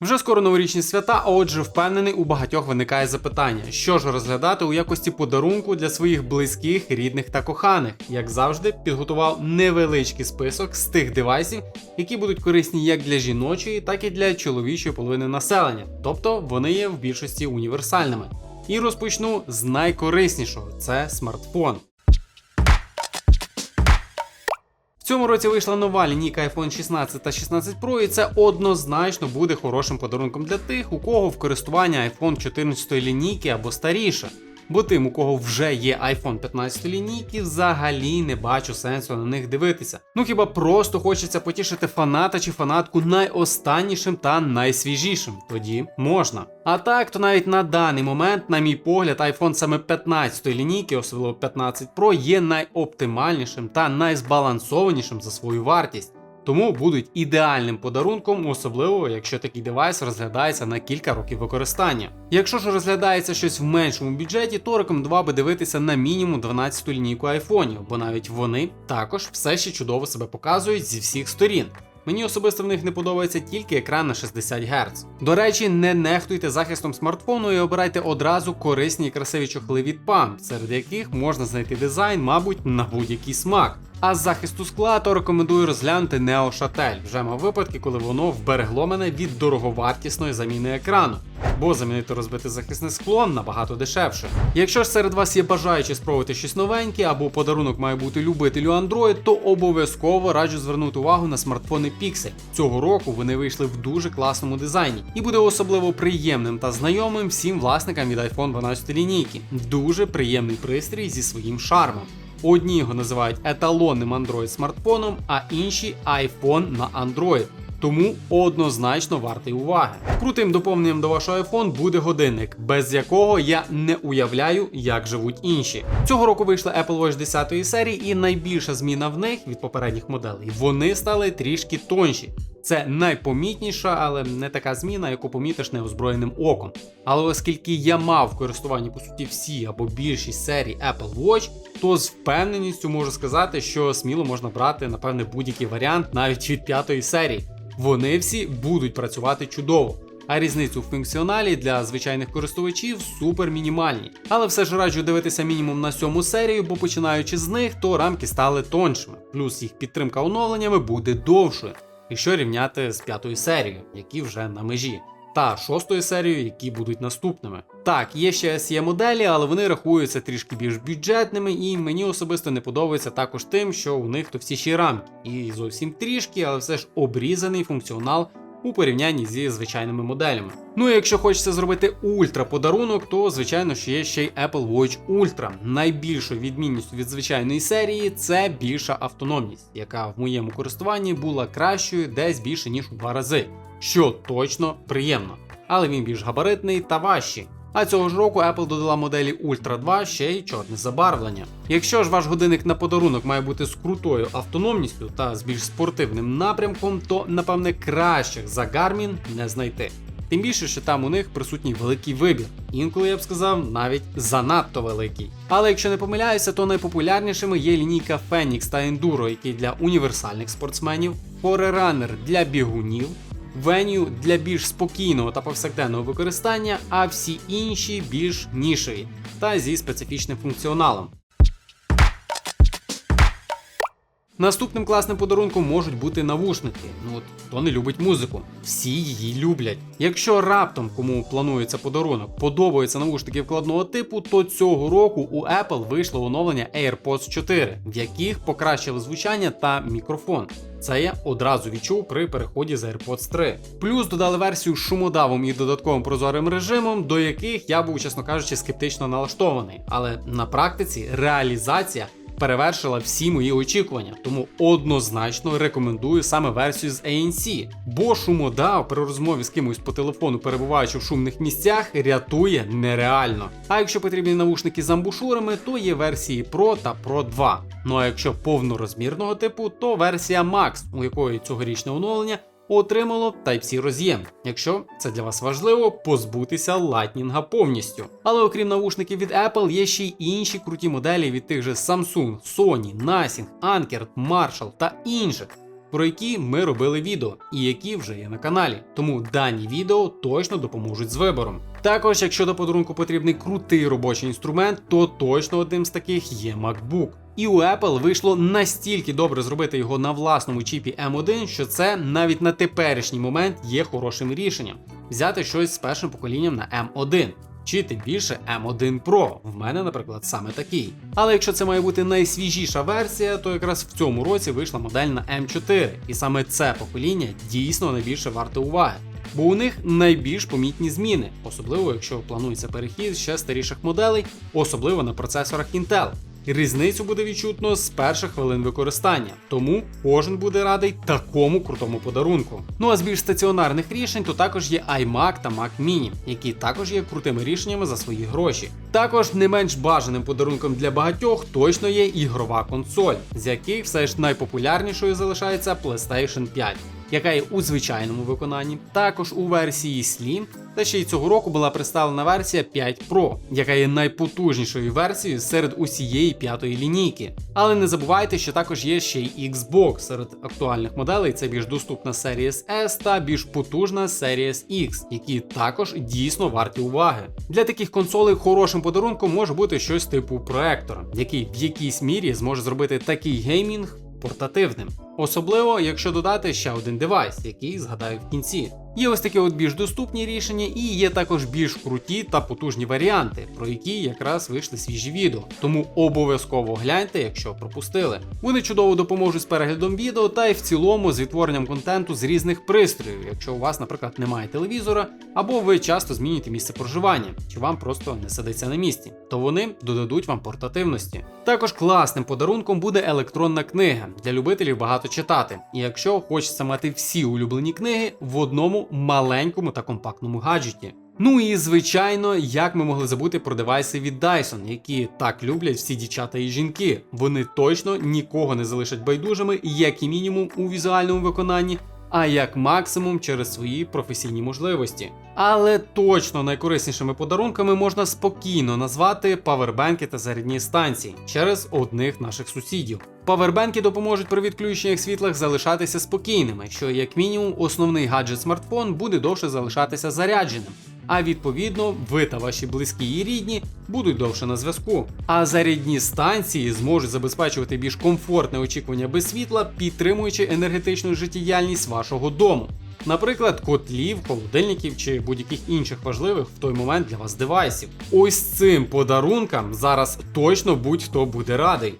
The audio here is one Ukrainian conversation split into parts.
Вже скоро новорічні свята, а отже, впевнений, у багатьох виникає запитання, що ж розглядати у якості подарунку для своїх близьких, рідних та коханих. Як завжди, підготував невеличкий список з тих девайсів, які будуть корисні як для жіночої, так і для чоловічої половини населення. Тобто вони є в більшості універсальними. І розпочну з найкориснішого це смартфон. Цьому році вийшла нова лінійка iPhone 16 та 16 Pro, і це однозначно буде хорошим подарунком для тих, у кого в користуванні iPhone 14 лінійки або старіше. Бо тим, у кого вже є iPhone 15 лінійки, взагалі не бачу сенсу на них дивитися. Ну хіба просто хочеться потішити фаната чи фанатку найостаннішим та найсвіжішим. Тоді можна. А так, то навіть на даний момент, на мій погляд, iPhone саме 15 лінійки, особливо 15 Pro, є найоптимальнішим та найзбалансованішим за свою вартість. Тому будуть ідеальним подарунком, особливо якщо такий девайс розглядається на кілька років використання. Якщо ж розглядається щось в меншому бюджеті, то рекомендував би дивитися на мінімум 12-ту лінійку айфонів, бо навіть вони також все ще чудово себе показують зі всіх сторін. Мені особисто в них не подобається тільки екран на 60 Гц. До речі, не нехтуйте захистом смартфону і обирайте одразу корисні і красиві чохли від PAM, серед яких можна знайти дизайн, мабуть, на будь-який смак. А з захисту скла то рекомендую розглянути Shuttle. Вже мав випадки, коли воно вберегло мене від дороговартісної заміни екрану. Бо замінити розбите захисне скло набагато дешевше. Якщо ж серед вас є бажаючі спробувати щось новеньке, або подарунок має бути любителю Android, то обов'язково раджу звернути увагу на смартфони Pixel. Цього року вони вийшли в дуже класному дизайні і буде особливо приємним та знайомим всім власникам від iPhone 12 лінійки. Дуже приємний пристрій зі своїм шармом. Одні його називають еталонним Android смартфоном, а інші iPhone на Android. Тому однозначно вартий уваги. Крутим доповненням до вашого iPhone буде годинник, без якого я не уявляю, як живуть інші. Цього року вийшла Apple Watch 10 серії, і найбільша зміна в них від попередніх моделей. Вони стали трішки тонші. Це найпомітніша, але не така зміна, яку помітиш неозброєним оком. Але оскільки я мав в користуванні по суті всі або більшість серій Apple Watch, то з впевненістю можу сказати, що сміло можна брати, напевне, будь-який варіант навіть від п'ятої серії. Вони всі будуть працювати чудово. А різницю в функціоналі для звичайних користувачів супер мінімальні. Але все ж раджу дивитися мінімум на сьому серію, бо починаючи з них, то рамки стали тоншими. Плюс їх підтримка оновленнями буде довшою, якщо рівняти з п'ятою серією, які вже на межі. Та шостою серією, які будуть наступними. Так, є ще SE моделі, але вони рахуються трішки більш бюджетними, і мені особисто не подобається також тим, що у них то всі ще рамки. І зовсім трішки, але все ж обрізаний функціонал у порівнянні зі звичайними моделями. Ну і якщо хочеться зробити ультра подарунок, то звичайно що є ще й Apple Watch Ultra. Найбільшою відмінністю від звичайної серії це більша автономність, яка в моєму користуванні була кращою десь більше ніж у два рази, що точно приємно. Але він більш габаритний та важчий. А цього ж року Apple додала моделі Ultra 2 ще й чорне забарвлення. Якщо ж ваш годинник на подарунок має бути з крутою автономністю та з більш спортивним напрямком, то напевне кращих за Garmin не знайти. Тим більше, що там у них присутній великий вибір. Інколи я б сказав, навіть занадто великий. Але якщо не помиляюся, то найпопулярнішими є лінійка Phoenix та Enduro, які для універсальних спортсменів, Forerunner для бігунів, Venue для більш спокійного та повсякденного використання, а всі інші більш нішеві та зі специфічним функціоналом. Наступним класним подарунком можуть бути навушники. Ну от хто не любить музику, всі її люблять. Якщо раптом кому планується подарунок, подобаються навушники вкладного типу, то цього року у Apple вийшло оновлення AirPods 4, в яких покращили звучання та мікрофон. Це я одразу відчув при переході з AirPods 3. Плюс додали версію з шумодавом і додатковим прозорим режимом, до яких я був, чесно кажучи, скептично налаштований. Але на практиці реалізація перевершила всі мої очікування, тому однозначно рекомендую саме версію з ANC. Бо шумодав при розмові з кимось по телефону, перебуваючи в шумних місцях, рятує нереально. А якщо потрібні навушники з амбушурами, то є версії Pro та Pro 2. Ну а якщо повнорозмірного типу, то версія Max, у якої цьогорічне оновлення отримало Type-C роз'єм, якщо це для вас важливо, позбутися лайтнінга повністю. Але окрім навушників від Apple, є ще й інші круті моделі від тих же Samsung, Sony, Nothing, Anker, Marshall та інших. про які ми робили відео і які вже є на каналі. Тому дані відео точно допоможуть з вибором. Також, якщо до подарунку потрібний крутий робочий інструмент, то точно одним з таких є MacBook. І у Apple вийшло настільки добре зробити його на власному чіпі M1, що це навіть на теперішній момент є хорошим рішенням. Взяти щось з першим поколінням на M1. Чи тим більше M1 Pro. В мене, наприклад, саме такий. Але якщо це має бути найсвіжіша версія, то якраз в цьому році вийшла модель на M4, і саме це покоління дійсно найбільше варте уваги. Бо у них найбільш помітні зміни, особливо якщо планується перехід ще старіших моделей, особливо на процесорах Intel. Різницю буде відчутно з перших хвилин використання, тому кожен буде радий такому крутому подарунку. Ну а з більш стаціонарних рішень то також є iMac та Mac Mini, які також є крутими рішеннями за свої гроші. Також не менш бажаним подарунком для багатьох точно є ігрова консоль, з яких все ж найпопулярнішою залишається PlayStation 5 яка є у звичайному виконанні, також у версії Slim, та ще й цього року була представлена версія 5 Pro, яка є найпотужнішою версією серед усієї п'ятої лінійки. Але не забувайте, що також є ще й Xbox серед актуальних моделей. Це більш доступна Series S та більш потужна Series X, які також дійсно варті уваги. Для таких консолей хорошим подарунком може бути щось типу проектора, який в якійсь мірі зможе зробити такий геймінг портативним. Особливо, якщо додати ще один девайс, який згадаю в кінці. Є ось такі от більш доступні рішення, і є також більш круті та потужні варіанти, про які якраз вийшли свіжі відео. Тому обов'язково гляньте, якщо пропустили. Вони чудово допоможуть з переглядом відео та й в цілому з відтворенням контенту з різних пристроїв, якщо у вас, наприклад, немає телевізора, або ви часто змінюєте місце проживання, чи вам просто не сидиться на місці, то вони додадуть вам портативності. Також класним подарунком буде електронна книга для любителів багато читати. І якщо хочеться мати всі улюблені книги в одному маленькому та компактному гаджеті. Ну і звичайно, як ми могли забути про девайси від Dyson, які так люблять всі дівчата і жінки. Вони точно нікого не залишать байдужими, як і мінімум у візуальному виконанні, а як максимум через свої професійні можливості. Але точно найкориснішими подарунками можна спокійно назвати павербенки та зарядні станції через одних наших сусідів. Павербенки допоможуть при відключеннях світлах залишатися спокійними, що як мінімум основний гаджет смартфон буде довше залишатися зарядженим. А відповідно, ви та ваші близькі і рідні будуть довше на зв'язку. А зарядні станції зможуть забезпечувати більш комфортне очікування без світла, підтримуючи енергетичну життєдіяльність вашого дому. Наприклад, котлів, холодильників чи будь-яких інших важливих в той момент для вас девайсів. Ось цим подарункам зараз точно будь-хто буде радий.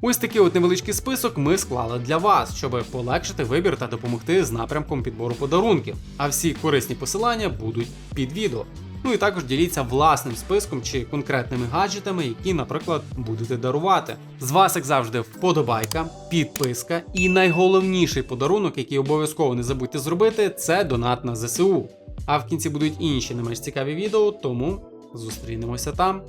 Ось такий от невеличкий список ми склали для вас, щоб полегшити вибір та допомогти з напрямком підбору подарунків. А всі корисні посилання будуть під відео. Ну і також діліться власним списком чи конкретними гаджетами, які, наприклад, будете дарувати. З вас, як завжди, вподобайка, підписка і найголовніший подарунок, який обов'язково не забудьте зробити, це донат на ЗСУ. А в кінці будуть інші не менш цікаві відео, тому зустрінемося там.